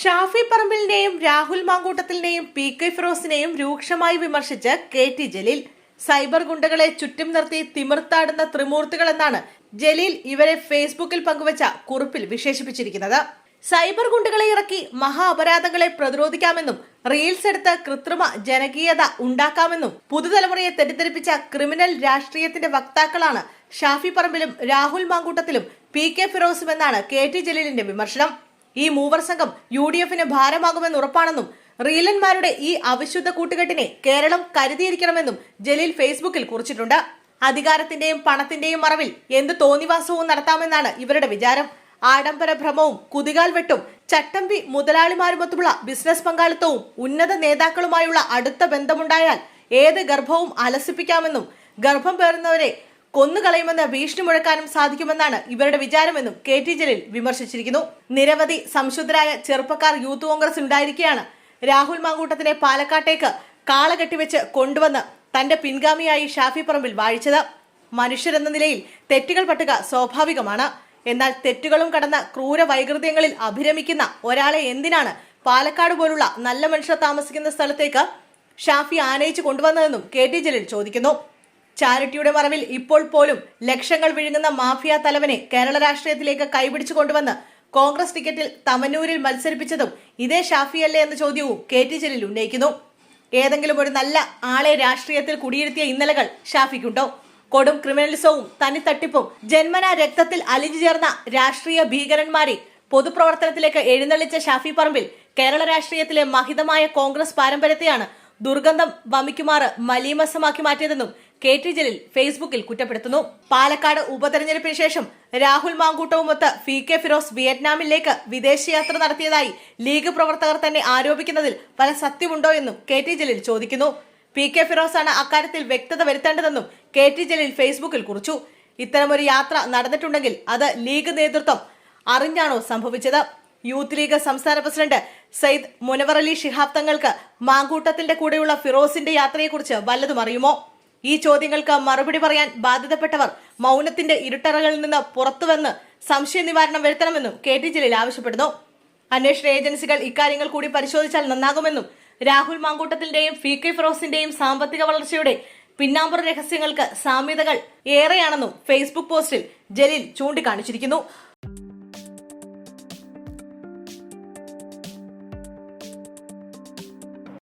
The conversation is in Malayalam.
ഷാഫി പറമ്പിലിനെയും രാഹുൽ മാങ്കൂട്ടത്തിലിനെയും പി കെ ഫിറോസിനെയും രൂക്ഷമായി വിമർശിച്ച് കെ ടി ജലീൽ. സൈബർ ഗുണ്ടകളെ ചുറ്റും നിർത്തി തിമിർത്താടുന്ന ത്രിമൂർത്തികളെന്നാണ് ജലീൽ ഇവരെ ഫേസ്ബുക്കിൽ പങ്കുവച്ച കുറിപ്പിൽ വിശേഷിപ്പിച്ചിരിക്കുന്നത്. സൈബർ ഗുണ്ടകളെ ഇറക്കി മഹാ അപരാധങ്ങളെ പ്രതിരോധിക്കാമെന്നും റീൽസ് എടുത്ത് കൃത്രിമ ജനകീയത ഉണ്ടാക്കാമെന്നും പുതുതലമുറയെ തെറ്റിദ്ധരിപ്പിച്ച ക്രിമിനൽ രാഷ്ട്രീയത്തിന്റെ വക്താക്കളാണ് ഷാഫി പറമ്പിലും രാഹുൽ മാങ്കൂട്ടത്തിലും പി കെ ഫിറോസും എന്നാണ് കെ ടി ജലീലിന്റെ വിമർശനം. ഈ മൂവർ സംഘം യു ഡി എഫിന് ഭാരമാകുമെന്ന് ഉറപ്പാണെന്നും റീലന്മാരുടെ ഈ അവിശുദ്ധ കൂട്ടുകെട്ടിനെ കേരളം കരുതിയിരിക്കണമെന്നും ജലീൽ ഫേസ്ബുക്കിൽ കുറിച്ചിട്ടുണ്ട്. അധികാരത്തിന്റെയും പണത്തിന്റെയും മറവിൽ എന്ത് തോന്നിവാസവും നടത്താമെന്നാണ് ഇവരുടെ വിചാരം. ആഡംബര ഭ്രമവും കുതികാൽ വെട്ടും ചട്ടമ്പി മുതലാളിമാരുമൊത്തുള്ള ബിസിനസ് പങ്കാളിത്തവും ഉന്നത നേതാക്കളുമായുള്ള അടുത്ത ബന്ധമുണ്ടായാൽ ഏത് ഗർഭവും അലസിപ്പിക്കാമെന്നും ഗർഭം പേറുന്നവരെ കൊന്നുകളയുമെന്ന് ഭീഷണി മുഴക്കാനും സാധിക്കുമെന്നാണ് ഇവരുടെ വിചാരമെന്നും കെ ടി ജലീൽ വിമർശിച്ചിരിക്കുന്നു. നിരവധി സംശുദ്ധരായ ചെറുപ്പക്കാർ യൂത്ത് കോൺഗ്രസ് ഉണ്ടായിരിക്കെയാണ് രാഹുൽ മാങ്കൂട്ടത്തിനെ പാലക്കാട്ടേക്ക് കാള കെട്ടിവെച്ച് കൊണ്ടുവന്ന് തന്റെ പിൻഗാമിയായി ഷാഫി പറമ്പിൽ വാഴിച്ചത്. മനുഷ്യരെന്ന നിലയിൽ തെറ്റുകൾ പട്ടുക സ്വാഭാവികമാണ്. എന്നാൽ തെറ്റുകളും കടന്ന ക്രൂര വൈകൃതങ്ങളിൽ അഭിരമിക്കുന്ന ഒരാളെ എന്തിനാണ് പാലക്കാട് പോലുള്ള നല്ല മനുഷ്യർ താമസിക്കുന്ന സ്ഥലത്തേക്ക് ഷാഫി ആനയിച്ചു കൊണ്ടുവന്നതെന്നും കെ ടി ജലീൽ ചോദിക്കുന്നു. ചാരിറ്റിയുടെ മറവിൽ ഇപ്പോൾ പോലും ലക്ഷങ്ങൾ വിഴുങ്ങുന്ന മാഫിയ തലവനെ കേരള രാഷ്ട്രീയത്തിലേക്ക് കൈപിടിച്ചു കൊണ്ടുവന്ന് കോൺഗ്രസ് ടിക്കറ്റിൽ തമന്നൂരിൽ മത്സരിപ്പിച്ചതും ഇതേ ഷാഫിയല്ലേ എന്ന ചോദ്യവും കെ ടി ജലീൽ ഉന്നയിക്കുന്നു. ഏതെങ്കിലും ഒരു നല്ല ആളെ രാഷ്ട്രീയത്തിൽ കുടിയിരുത്തിയ ഇന്നലകൾ ഷാഫിക്കുണ്ടോ? കൊടും ക്രിമിനൽസവും തനിത്തട്ടിപ്പും ജന്മന രക്തത്തിൽ അലിഞ്ഞു ചേർന്ന രാഷ്ട്രീയ ഭീകരന്മാരെ പൊതുപ്രവർത്തനത്തിലേക്ക് എഴുന്നള്ളിച്ച ഷാഫി പറമ്പിൽ കേരള രാഷ്ട്രീയത്തിലെ മഹിതമായ കോൺഗ്രസ് പാരമ്പര്യത്തെയാണ് ദുർഗന്ധം വമിക്കുമാറ് മലീമസമാക്കി മാറ്റിയതെന്നും കെ ടി ജലീൽ ഫേസ്ബുക്കിൽ കുറ്റപ്പെടുത്തുന്നു. പാലക്കാട് ഉപതെരഞ്ഞെടുപ്പിന് ശേഷം രാഹുൽ മാങ്കൂട്ടവുമൊത്ത് ഫി കെ ഫിറോസ് വിയറ്റ്നാമിലേക്ക് വിദേശയാത്ര നടത്തിയതായി ലീഗ് പ്രവർത്തകർ തന്നെ ആരോപിക്കുന്നതിൽ പല സത്യമുണ്ടോ എന്നും കെ ടി ജലീൽ ചോദിക്കുന്നു. പി കെ ഫിറോസാണ് അക്കാര്യത്തിൽ വ്യക്തത വരുത്തേണ്ടതെന്നും കെ ടി ജലീൽ ഫേസ്ബുക്കിൽ കുറിച്ചു. ഇത്തരമൊരു യാത്ര നടന്നിട്ടുണ്ടെങ്കിൽ അത് ലീഗ് നേതൃത്വം അറിഞ്ഞാണോ സംഭവിച്ചത്? യൂത്ത് ലീഗ് സംസ്ഥാന പ്രസിഡന്റ് സയ്യിദ് മുനവറലി ശിഹാബ് തങ്ങൾക്ക് മാങ്കൂട്ടത്തിന്റെ കൂടെയുള്ള ഫിറോസിന്റെ യാത്രയെക്കുറിച്ച് വല്ലതും അറിയുമോ? ഈ ചോദ്യങ്ങൾക്ക് മറുപടി പറയാൻ ബാധ്യതപ്പെട്ടവർ മൗനത്തിന്റെ ഇരുട്ടറകളിൽ നിന്ന് പുറത്തുവന്ന് സംശയ നിവാരണം വരുത്തണമെന്നും കെ ടി ജലീൽ ആവശ്യപ്പെടുന്നു. അന്വേഷണ ഏജൻസികൾ ഇക്കാര്യങ്ങൾ കൂടി പരിശോധിച്ചാൽ നന്നാകുമെന്നും രാഹുൽ മാങ്കൂട്ടത്തിന്റെയും ഫി കെ ഫിറോസിന്റെയും സാമ്പത്തിക വളർച്ചയുടെ പിന്നാമ്പുറ രഹസ്യങ്ങൾക്ക് സാമ്യതകൾ ഏറെയാണെന്നും ഫേസ്ബുക്ക് പോസ്റ്റിൽ ജലീൽ ചൂണ്ടിക്കാണിച്ചിരിക്കുന്നു.